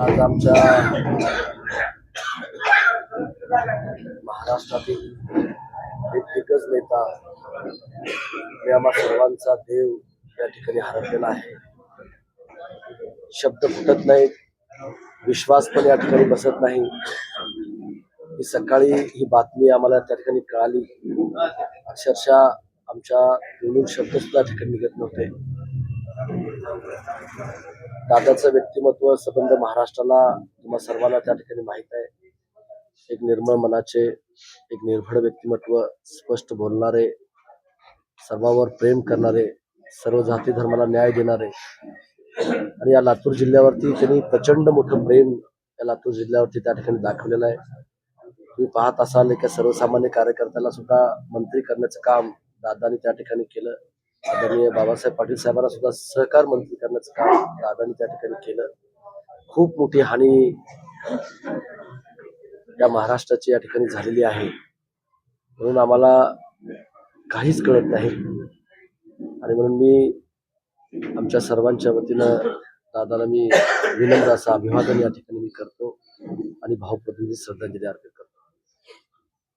आज आमच्या महाराष्ट्रातील एक दिग्गज नेता मी आम्हा सर्वांचा देव या ठिकाणी हरपलेला आहे. शब्द फुटत नाहीत विश्वास पण या ठिकाणी बसत नाही. ही सकाळी ही बातमी आम्हाला त्या ठिकाणी कळाली. अक्षरशः आमच्या दोन्ही शब्द सुद्धा ठिकाणी निघत नव्हते. दादाचं व्यक्तिमत्व संबंध महाराष्ट्राला किंवा सर्वांना त्या ठिकाणी माहीत आहे. एक निर्मळ मनाचे एक निर्भळ व्यक्तिमत्व स्पष्ट बोलणारे सर्वांवर प्रेम करणारे सर्व जाती धर्माला न्याय देणारे. आणि या लातूर जिल्ह्यावरती त्यांनी प्रचंड मोठं प्रेम या लातूर जिल्ह्यावरती त्या ठिकाणी दाखवलेलं आहे. तुम्ही पाहत असाल एका सर्वसामान्य कार्यकर्त्याला सुद्धा मंत्री करण्याचं काम दादानी त्या ठिकाणी केलं. आदरणीय बाबासाहेब पाटील साहेबांना सुद्धा सहकार मंत्री करण्याचं काम दादानी त्या ठिकाणी केलं. खूप मोठी हानी या महाराष्ट्राची या ठिकाणी झालेली आहे. म्हणून आम्हाला काहीच कळत नाही. आणि म्हणून मी आमच्या सर्वांच्या वतीनं दादाला मी विनम्र असं अभिवादन या ठिकाणी मी करतो. आणि भावप्रतिनिधी श्रद्धांजली अर्पित